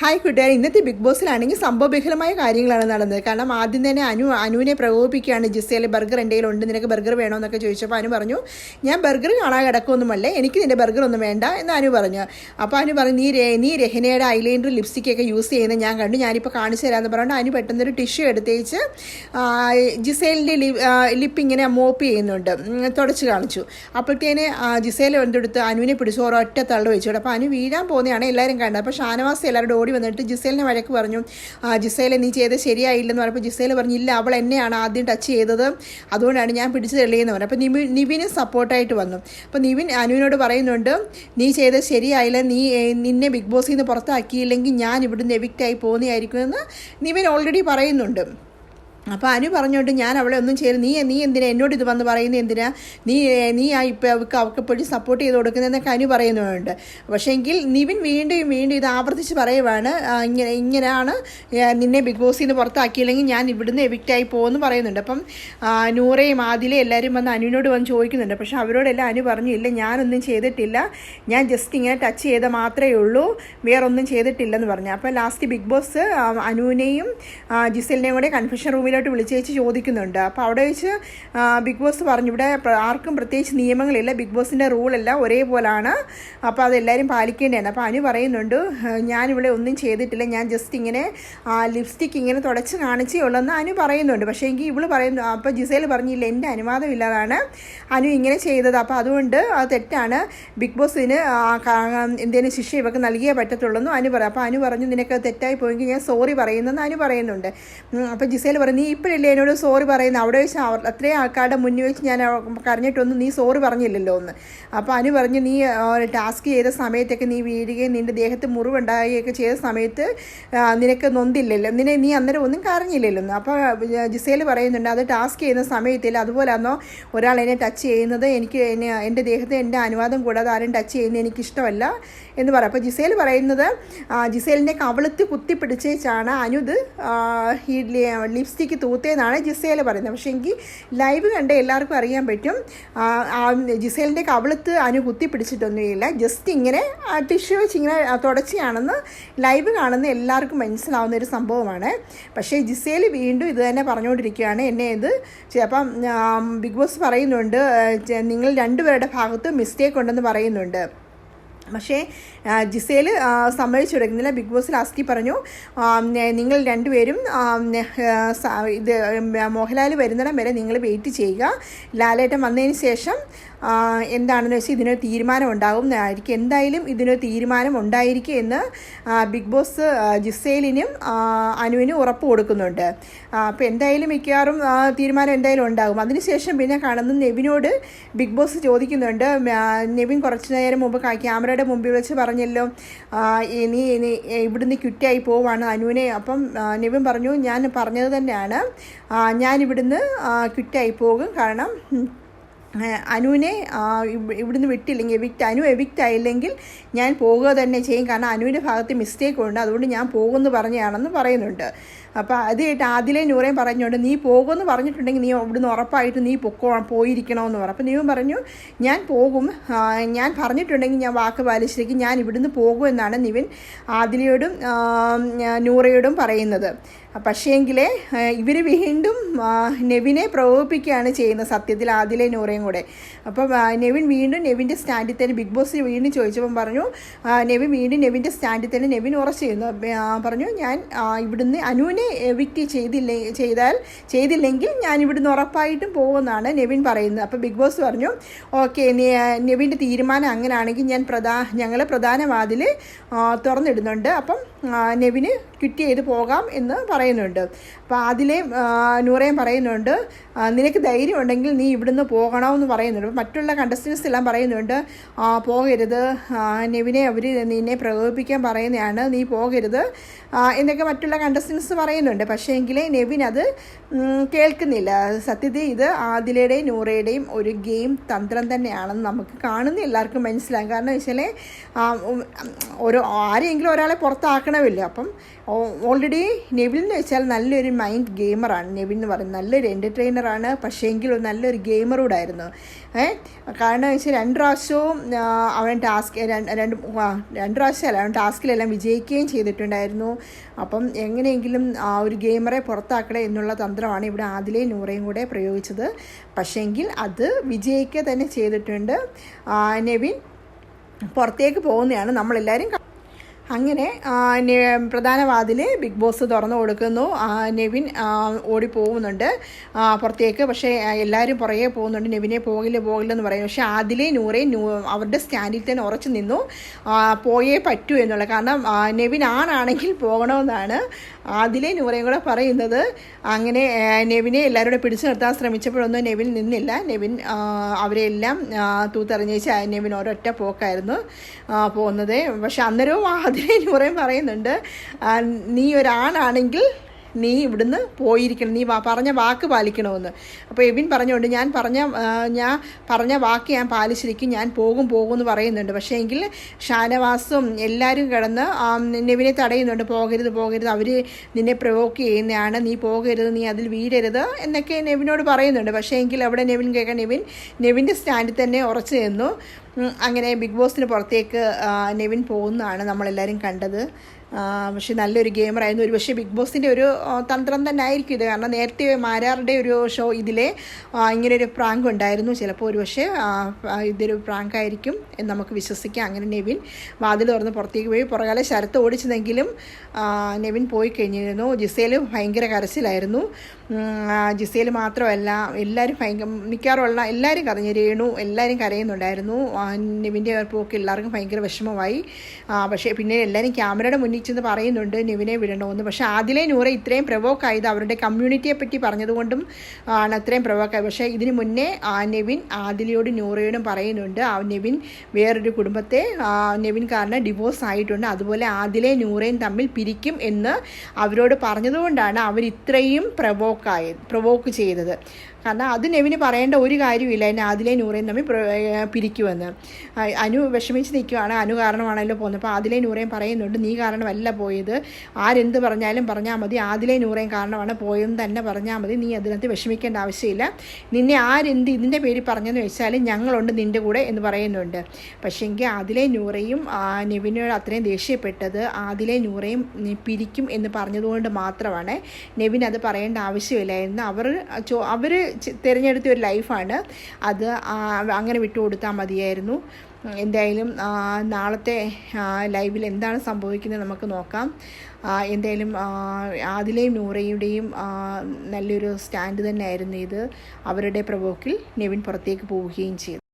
Hi കൂട്ടുകാർ ഇന്നത്തെ big ബോസിലാണെങ്കിൽ സംഭവബഹലമായ കാര്യങ്ങളാണ് നടന്നത്. കാരണം ആദ്യം തന്നെ അനു അനുവിനെ പ്രകോപിപ്പിക്കുകയാണ്. ജിസയിലെ ബർഗർ എന്റെ കയ്യിലുണ്ട്. നിനക്ക് ബർഗർ വേണോ എന്നൊക്കെ ചോദിച്ചപ്പോൾ അനു പറഞ്ഞു ഞാൻ ബർഗർ കാണാൻ കിടക്കൊന്നുമല്ലേ എനിക്ക് നിന്റെ ബർഗർ ഒന്നും വേണ്ട എന്ന് അനു പറഞ്ഞു. അപ്പോൾ അനു പറഞ്ഞു നീ രേ- നീ രഹനയുടെ ഐലൈനർ ലിപ്സ്റ്റിക്കൊക്കെ യൂസ് ചെയ്യുന്ന ഞാൻ കണ്ടു. ഞാനിപ്പോൾ കാണിച്ചു തരാമെന്ന് പറഞ്ഞുകൊണ്ട് അനു പെട്ടെന്നൊരു ടിഷ്യൂ എടുത്തേച്ച് ജിസേലിന്റെ ലിപ്പ് ഇങ്ങനെ മോപ്പ് ചെയ്യുന്നുണ്ട്. തുടച്ച് കാണിച്ചു. അപ്പോഴത്തേന് ജിസേലെ എന്തെടുത്ത് അനുവിനെ പിടിച്ചു ഒറ്റ തള്ളു വെച്ചു. അപ്പോൾ അനു വീഴാൻ പോകുന്നതാണ് എല്ലാവരും കണ്ടത്. അപ്പോൾ ഷാനവാസ് എല്ലാവരും ഓടി വന്നിട്ട് ജിസേലിനെ വഴക്ക് പറഞ്ഞു. ആ ജിസേലെ നീ ചെയ്ത് ശരിയായില്ലെന്ന് പറഞ്ഞപ്പോൾ ജിസേൽ പറഞ്ഞു ഇല്ല അവൾ എന്നെയാണ് ആദ്യം ടച്ച് ചെയ്തത്. അതുകൊണ്ടാണ് ഞാൻ പിടിച്ചു തെളിയെന്ന് പറഞ്ഞു അപ്പോൾ നിവിൻ നിവിന് സപ്പോർട്ടായിട്ട് വന്നു. അപ്പോൾ നിവിൻ അനുവിനോട് പറയുന്നുണ്ട് നീ ചെയ്തത് ശരിയായില്ല. നീ നിന്നെ ബിഗ് ബോസിൽ നിന്ന് പുറത്താക്കിയില്ലെങ്കിൽ ഞാൻ ഇവിടുന്ന് എവിക്റ്റായി പോകുന്നതായിരിക്കുമെന്ന് നിവിൻ ഓൾറെഡി പറയുന്നുണ്ട്. അപ്പോൾ അനു പറഞ്ഞുകൊണ്ട് ഞാൻ അവളെ ഒന്നും ചെയ്ത് നീ നീ എന്തിനാ എന്നോട് ഇത് വന്ന് പറയുന്നത് എന്തിനാ? നീ നീ ആ ഇപ്പോൾ അവൾക്ക് അവൾക്ക് എപ്പോഴും സപ്പോർട്ട് ചെയ്ത് കൊടുക്കുന്നതെന്നൊക്കെ അനു പറയുന്നുണ്ട്. പക്ഷേ എങ്കിൽ നിവിൻ വീണ്ടും വീണ്ടും ഇത് ആവർത്തിച്ച് പറയുവാണ്. ഇങ്ങനെ ഇങ്ങനെയാണ് നിന്നെ ബിഗ് ബോസിൽ നിന്ന് പുറത്താക്കിയില്ലെങ്കിൽ ഞാൻ ഇവിടുന്ന് എവിക്റ്റായി പോകുമെന്ന് പറയുന്നുണ്ട്. അപ്പം നൂറയും ആദിലെ എല്ലാവരും വന്ന് അനുവിനോട് വന്ന് ചോദിക്കുന്നുണ്ട്. പക്ഷേ അവരോടെല്ലാം അനു പറഞ്ഞു ഇല്ല ഞാനൊന്നും ചെയ്തിട്ടില്ല. ഞാൻ ജസ്റ്റ് ഇങ്ങനെ ടച്ച് ചെയ്ത മാത്രമേ ഉള്ളൂ. വേറൊന്നും ചെയ്തിട്ടില്ലെന്ന് പറഞ്ഞു. അപ്പോൾ ലാസ്റ്റ് ബിഗ് ബോസ് അനുവിനെയും ജിസലിനെയും കൂടെ കൺഫ്യൂഷൻ റൂമിലോട്ട് വിളിച്ച് വെച്ച് ചോദിക്കുന്നുണ്ട്. അപ്പോൾ അവിടെ വെച്ച് ബിഗ് ബോസ് പറഞ്ഞു ഇവിടെ ആർക്കും പ്രത്യേകിച്ച് നിയമങ്ങളില്ല ബിഗ് ബോസിന്റെ റൂളെല്ലാം ഒരേപോലാണ്. അപ്പോൾ അതെല്ലാവരും പാലിക്കേണ്ടതാണ്. അപ്പോൾ അനു പറയുന്നുണ്ട് "ആ, ഞാനിവിടെ ഒന്നും ചെയ്തിട്ടില്ല ഞാൻ ജസ്റ്റ് ഇങ്ങനെ ലിപ്സ്റ്റിക്ക് ഇങ്ങനെ തുടച്ച് കാണിച്ചേ ഉള്ളെന്ന് അനു പറയുന്നുണ്ട്. പക്ഷേ എങ്കിൽ ഇവൾ പറയുന്നു അപ്പോൾ ജിസേൽ പറഞ്ഞില്ല എന്റെ അനുവാദം ഇല്ലാതാണ് അനു ഇങ്ങനെ ചെയ്തത്. അപ്പോൾ അതുകൊണ്ട് അത് തെറ്റാണ്. ബിഗ് ബോസിന് എന്തേലും ശിക്ഷ ഇവർക്ക് നൽകിയേ പറ്റത്തുള്ളൂ അനു പറയും അപ്പോൾ അനു പറഞ്ഞു നിനക്ക് തെറ്റായി പോയെങ്കിൽ ഞാൻ സോറി പറയുന്നെന്ന് അനു പറയുന്നുണ്ട്. അപ്പോൾ ജിസേൽ പറഞ്ഞു ഇപ്പോഴല്ലേ എന്നോട് സോറി പറയുന്നത്. അവിടെ വെച്ച് അത്രയും ആൾക്കാരുടെ മുന്നിൽ വെച്ച് ഞാൻ കരഞ്ഞിട്ടൊന്നും നീ സോറി പറഞ്ഞില്ലല്ലോ എന്ന്. അപ്പോൾ അനു പറഞ്ഞു നീ ടാസ്ക് ചെയ്ത സമയത്തൊക്കെ നീ വീഴുകയും നിന്റെ ദേഹത്ത് മുറിവുണ്ടാകുകയൊക്കെ ചെയ്ത സമയത്ത് നിനക്ക് നൊന്തില്ലല്ലോ. നിന്നെ നീ അന്നേരം ഒന്നും കരഞ്ഞില്ലല്ലോ അപ്പോൾ ജിസേൽ പറയുന്നുണ്ട് അത് ടാസ്ക് ചെയ്യുന്ന സമയത്തില്ല അതുപോലാന്നോ ഒരാൾ എന്നെ ടച്ച് ചെയ്യുന്നത് എനിക്ക് എന്നെ എന്റെ ദേഹത്ത് എന്റെ അനുവാദം കൂടാതെ ആരും ടച്ച് ചെയ്യുന്നത് എനിക്കിഷ്ടമല്ല എന്ന് പറയും അപ്പോൾ ജിസേൽ പറയുന്നത് ജിസേലിന്റെ കവളത്ത് കുത്തിപ്പിടിച്ചേച്ചാണ് അനുത് ആ, ഈ ലിപ്സ്റ്റിക്ക് തൂത്തേന്നാണ് ജിസേൽ പറയുന്നത്. പക്ഷേ എങ്കിൽ ലൈവ് കണ്ട് എല്ലാവർക്കും അറിയാൻ പറ്റും. ജിസേലിന്റെ കവിളത്ത് അനു കുത്തി പിടിച്ചിട്ടൊന്നുമില്ല. ജസ്റ്റ് ഇങ്ങനെ ടിഷ്യൂ വെച്ച് ഇങ്ങനെ തുടച്ചിയാണെന്ന് ലൈവ് കാണുന്ന എല്ലാവർക്കും മനസ്സിലാവുന്ന ഒരു സംഭവമാണ്. പക്ഷേ ജിസേൽ വീണ്ടും ഇത് തന്നെ പറഞ്ഞുകൊണ്ടിരിക്കുകയാണ്. എന്നെ ഇത് അപ്പം ബിഗ് ബോസ് പറയുന്നുണ്ട് നിങ്ങൾ രണ്ടുപേരുടെ ഭാഗത്ത് മിസ്റ്റേക്ക് ഉണ്ടെന്ന് പറയുന്നുണ്ട്. പക്ഷേ ജിസേൽ തുടങ്ങുന്നില്ല ബിഗ് ബോസ് ലാസ്റ്റി പറഞ്ഞു നിങ്ങൾ രണ്ടുപേരും ഇത് മോഹൻലാൽ വരുന്നിടം വരെ നിങ്ങൾ വെയിറ്റ് ചെയ്യുക. ലാലേട്ടൻ വന്നതിന് ശേഷം എന്താണെന്ന് വെച്ചാൽ ഇതിനൊരു തീരുമാനം ഉണ്ടാകും ആയിരിക്കും. എന്തായാലും ഇതിനൊരു തീരുമാനം ഉണ്ടായിരിക്കും എന്ന് ബിഗ് ബോസ് ജിസേലിനും അനുവിനും ഉറപ്പ് കൊടുക്കുന്നുണ്ട്. അപ്പോൾ എന്തായാലും മിക്കവാറും തീരുമാനം എന്തായാലും ഉണ്ടാകും. അതിനുശേഷം പിന്നെ കാണുന്ന നെവിനോട് ബിഗ് ബോസ് ചോദിക്കുന്നുണ്ട്. നെവിൻ കുറച്ച് നേരം മുമ്പ് ക്യാമറയുടെ മുമ്പിൽ വെച്ച് പറഞ്ഞല്ലോ. ഇനി ഇനി ഇവിടുന്ന് ക്വിറ്റായി പോവാണ് അനുവിനെ. അപ്പം നെവിൻ പറഞ്ഞു ഞാൻ പറഞ്ഞത് തന്നെയാണ്. ഞാനിവിടുന്ന് ക്വിറ്റായി പോകും. കാരണം അനുവിനെ ഇവിടുന്ന് വിട്ടില്ലെങ്കിൽ എവിക്റ്റ് അനു എവിക്റ്റ് ആയില്ലെങ്കിൽ ഞാൻ പോകുക തന്നെ ചെയ്യും. കാരണം അനുവിന്റെ ഭാഗത്ത് മിസ്റ്റേക്ക് ഉണ്ട്. അതുകൊണ്ട് ഞാൻ പോകുമെന്ന് പറഞ്ഞതാണെന്ന് പറയുന്നുണ്ട്. അപ്പോൾ കേട്ട് ആദ്യമേ നൂറേം പറഞ്ഞുകൊണ്ട് നീ പോകുമെന്ന് പറഞ്ഞിട്ടുണ്ടെങ്കിൽ നീ ഇവിടുന്ന് ഉറപ്പായിട്ട് നീ പൊക്കോ പോയിരിക്കണമെന്ന് പറഞ്ഞു അപ്പോൾ നീവും പറഞ്ഞു ഞാൻ പോകും. ഞാൻ പറഞ്ഞിട്ടുണ്ടെങ്കിൽ ഞാൻ വാക്ക് പാലിച്ചിരിക്കും. ഞാൻ ഇവിടുന്ന് പോകുമെന്നാണ് നിവിൻ ആദിലയോടും നൂറയോടും പറയുന്നത്. പക്ഷേങ്കിൽ ഇവർ വീണ്ടും നെവിനെ പ്രകോപിപ്പിക്കുകയാണ് ചെയ്യുന്നത് സത്യത്തിൽ ആദിലെ നൂറയും കൂടെ. അപ്പം നെവിൻ വീണ്ടും നെവിന്റെ സ്റ്റാൻഡിൽ തന്നെ ബിഗ് ബോസ് വീണ്ടും ചോദിച്ചപ്പം പറഞ്ഞു നെവി നെവിൻ വീണ്ടും നെവിന്റെ സ്റ്റാൻഡിൽ തന്നെ നെവിൻ ചെയ്യുന്നു. പറഞ്ഞു ഞാൻ ഇവിടുന്ന് അനുവിനെ എവിക്റ്റ് ചെയ്തില്ല ചെയ്താൽ ചെയ്തില്ലെങ്കിൽ ഞാൻ ഇവിടുന്ന് ഉറപ്പായിട്ടും പോകുമെന്നാണ് നെവിൻ പറയുന്നത്. അപ്പോൾ ബിഗ് ബോസ് പറഞ്ഞു ഓക്കെ നെവിന്റെ തീരുമാനം അങ്ങനെയാണെങ്കിൽ ഞാൻ പ്രധാ ഞങ്ങൾ പ്രധാന വാതിൽ തുറന്നിടുന്നുണ്ട്. അപ്പം നെവിന് ക്വിറ്റ് ചെയ്ത് പോകാം എന്ന് പറയുന്നുണ്ട്. അപ്പോൾ അതിലെ നൂറയും പറയുന്നുണ്ട് നിനക്ക് ധൈര്യം ഉണ്ടെങ്കിൽ നീ ഇവിടുന്ന് പോകണമെന്ന് പറയുന്നുണ്ട്. മറ്റുള്ള കണ്ടസ്റ്റൻസ് എല്ലാം പറയുന്നുണ്ട് പോകരുത് നെവിനെ അവർ നിന്നെ പ്രകോപിപ്പിക്കാൻ പറയുന്നതാണ് നീ പോകരുത് എന്നൊക്കെ മറ്റുള്ള കണ്ടസ്റ്റൻസ് പറയുന്നുണ്ട്. പക്ഷേ എങ്കിൽ നെവിൻ അത് കേൾക്കുന്നില്ല. സത്യത്തിൽ ഇത് ആദിലയുടെയും നൂറയുടെയും ഒരു ഗെയിം തന്ത്രം തന്നെയാണെന്ന് നമുക്ക് കാണുന്ന എല്ലാവർക്കും മനസ്സിലാകും. കാരണം വെച്ചാൽ ഒരു ആരെങ്കിലും ഒരാളെ പുറത്താക്കണം പോകണമില്ല അപ്പം ഓൾറെഡി നെവിൻ എന്ന് വെച്ചാൽ നല്ലൊരു മൈൻഡ് ഗെയിമറാണ് നെവിൻ എന്ന് പറയുന്നത് നല്ലൊരു എന്റർടൈനറാണ് പക്ഷേ എങ്കിലും നല്ലൊരു ഗെയിമറൂടായിരുന്നു ഏ? കാരണം വെച്ചാൽ രണ്ട് പ്രാവശ്യവും അവൻ ടാസ്ക് രണ്ട് രണ്ട് പ്രാവശ്യമല്ല അവൻ ടാസ്കിലെല്ലാം വിജയിക്കുകയും ചെയ്തിട്ടുണ്ടായിരുന്നു. അപ്പം എങ്ങനെയെങ്കിലും ആ ഒരു ഗെയിമറെ പുറത്താക്കണേ എന്നുള്ള തന്ത്രമാണ് ഇവിടെ ആദിലേ നൂറയും കൂടെ പ്രയോഗിച്ചത്. പക്ഷേങ്കിൽ അത് വിജയിക്കുക തന്നെ ചെയ്തിട്ടുണ്ട്. നെവിൻ പുറത്തേക്ക് പോകുന്നതാണ് നമ്മളെല്ലാവരും അങ്ങനെ പ്രധാന വാതിൽ ബിഗ് ബോസ് തുറന്നു കൊടുക്കുന്നു. നെവിൻ ഓടി പോകുന്നുണ്ട്. പുറത്തേക്ക്. പക്ഷേ എല്ലാവരും പുറകെ പോകുന്നുണ്ട്. നെവിനെ പോകില്ല പോകില്ല എന്ന് പറയും. പക്ഷേ നൂറേ നൂ അവരുടെ സ്റ്റാൻഡിൽ തന്നെ ഉറച്ചു നിന്നു. പോയേ പറ്റൂ എന്നുള്ളത് കാരണം നെവിൻ ആണാണെങ്കിൽ പോകണമെന്നാണ് ആദിലെ നൂറയും കൂടെ പറയുന്നത്. അങ്ങനെ നെവിനെ എല്ലാവരും കൂടെ പിടിച്ചു നിർത്താൻ ശ്രമിച്ചപ്പോഴൊന്നും നെവിൻ നിന്നില്ല. നെവിൻ അവരെല്ലാം തൂത്തെറിഞ്ഞേച്ച് നെവിൻ ഒരൊറ്റ പോക്കായിരുന്നു പോകുന്നത് പക്ഷെ അന്നേരവും അതിലെ നൂറയും പറയുന്നുണ്ട്. നീ ഒരാണാണെങ്കിൽ നീ ഇവിടുന്ന് പോയിരിക്കണം. നീ പറഞ്ഞ വാക്ക് പാലിക്കണമെന്ന്. അപ്പോൾ എബിൻ പറഞ്ഞുകൊണ്ട് ഞാൻ പറഞ്ഞ ഞാൻ പറഞ്ഞ വാക്ക് ഞാൻ പാലിച്ചിരിക്കും ഞാൻ പോകും പോകും എന്ന് പറയുന്നുണ്ട്. പക്ഷേ എങ്കിൽ ഷാനവാസും എല്ലാവരും കിടന്ന് നെവിനെ തടയുന്നുണ്ട്. പോകരുത് പോകരുത് അവർ നിന്നെ പ്രവോക്ക് ചെയ്യുന്നതാണ് നീ പോകരുത് നീ അതിൽ വീഴരുത് എന്നൊക്കെ നെവിനോട് പറയുന്നുണ്ട്. പക്ഷേ എങ്കിൽ അവിടെ നെവിൻ കേൾക്കാൻ നെവിൻ നെവിന്റെ സ്റ്റാൻഡിൽ തന്നെ ഉറച്ചു നിന്നു. അങ്ങനെ ബിഗ് ബോസിന് പുറത്തേക്ക് നെവിൻ പോകുന്നതാണ് നമ്മളെല്ലാവരും കണ്ടത്. പക്ഷെ നല്ലൊരു ഗെയിമറായിരുന്നു ഒരു പക്ഷേ ബിഗ് ബോസിന്റെ ഒരു തന്ത്രം തന്നെ ആയിരിക്കും ഇത്. കാരണം നേരത്തെ മാരാറുടെ ഒരു ഷോ ഇതിലെ ഇങ്ങനെ ഇങ്ങനൊരു പ്രാങ്ക് ഉണ്ടായിരുന്നു. ചിലപ്പോൾ ഒരു പക്ഷേ ഇതൊരു പ്രാങ്ക് ആയിരിക്കും എന്ന് നമുക്ക് വിശ്വസിക്കാം. അങ്ങനെ നെവിൻ വാതിൽ തുറന്ന് പുറത്തേക്ക് പോയി. പുറകാലെ ശരത്ത് ഓടിച്ചതെങ്കിലും നെവിൻ പോയി കഴിഞ്ഞിരുന്നു. ജിസേൽ ഭയങ്കര കരച്ചിലായിരുന്നു. ജിസേൽ മാത്രമല്ല എല്ലാവരും ഭയങ്കര മിക്കാറുള്ള എല്ലാവരും കരഞ്ഞു രേണു എല്ലാവരും കരയുന്നുണ്ടായിരുന്നു. നെവിന്റെ പോക്ക് എല്ലാവർക്കും ഭയങ്കര വിഷമമായി. പക്ഷേ പിന്നെ എല്ലാവരും ക്യാമറയുടെ മുന്നിൽ ചെന്ന് പറയുന്നുണ്ട് നെവിനെ വിടണമെന്ന് പക്ഷേ ആദിലെ നൂറെ ഇത്രയും പ്രവോക്ക് ആയത് അവരുടെ കമ്മ്യൂണിറ്റിയെ പറ്റി പറഞ്ഞതുകൊണ്ടും ആണ് അത്രയും പ്രവോക്ക് ആയത് പക്ഷേ ഇതിന് മുന്നേ നെവിൻ ആദിലയോടും നൂറയോടും പറയുന്നുണ്ട്. ആ നെവിൻ വേറൊരു കുടുംബത്തെ നെവിൻ കാരണം ഡിവോഴ്സ് ആയിട്ടുണ്ട്. അതുപോലെ ആദിലെ നൂറയും തമ്മിൽ പിരിക്കും എന്ന് അവരോട് പറഞ്ഞതുകൊണ്ടാണ് അവർ ഇത്രയും പ്രവോക്കായത് പ്രവോക്ക് ചെയ്തത്. കാരണം അത് നെവിന് പറയേണ്ട ഒരു കാര്യമില്ല എന്നെ ആദിലെ നൂറേയും തമ്മിൽ പ്ര- പിരിക്കുമെന്ന് അനു വിഷമിച്ച് നിൽക്കുവാണ് അനു കാരണമാണല്ലോ പോകുന്നത്. അപ്പോൾ ആദിലെ നൂറേയും പറയുന്നുണ്ട്. നീ കാരണമല്ല പോയത്. ആരെന്ത് പറഞ്ഞാലും പറഞ്ഞാൽ മതി. ആദിലെ നൂറേയും കാരണമാണ് പോയതെന്ന് തന്നെ പറഞ്ഞാൽ മതി. നീ അതിനകത്ത് വിഷമിക്കേണ്ട ആവശ്യമില്ല. നിന്നെ ആരെന്ത് ഇതിന്റെ പേര് പറഞ്ഞെന്ന് വെച്ചാൽ ഞങ്ങളുണ്ട് നിന്റെ കൂടെ എന്ന് പറയുന്നുണ്ട്. പക്ഷേങ്കിൽ ആദിലെ നൂറയും നെവിനോട് അത്രയും ദേഷ്യപ്പെട്ടത് ആദിലെ നൂറയും പിരിക്കും എന്ന് പറഞ്ഞതുകൊണ്ട് മാത്രമാണ്. നെവിൻ അത് പറയേണ്ട ആവശ്യമില്ലായിരുന്നു അവർ അവർ തിരഞ്ഞെടുത്ത ഒരു ലൈഫാണ്. അത് അങ്ങനെ വിട്ടുകൊടുത്താൽ മതിയായിരുന്നു. എന്തായാലും നാളത്തെ ലൈവിൽ എന്താണ് സംഭവിക്കുന്നത് നമുക്ക് നോക്കാം. എന്തായാലും ആദിലെയും നൂറയുടെയും നല്ലൊരു സ്റ്റാൻഡ് തന്നെയായിരുന്നു ഇത്. അവരുടെ പ്രവോക്കിൽ നെവിൻ പുറത്തേക്ക് പോവുകയും ചെയ്തു.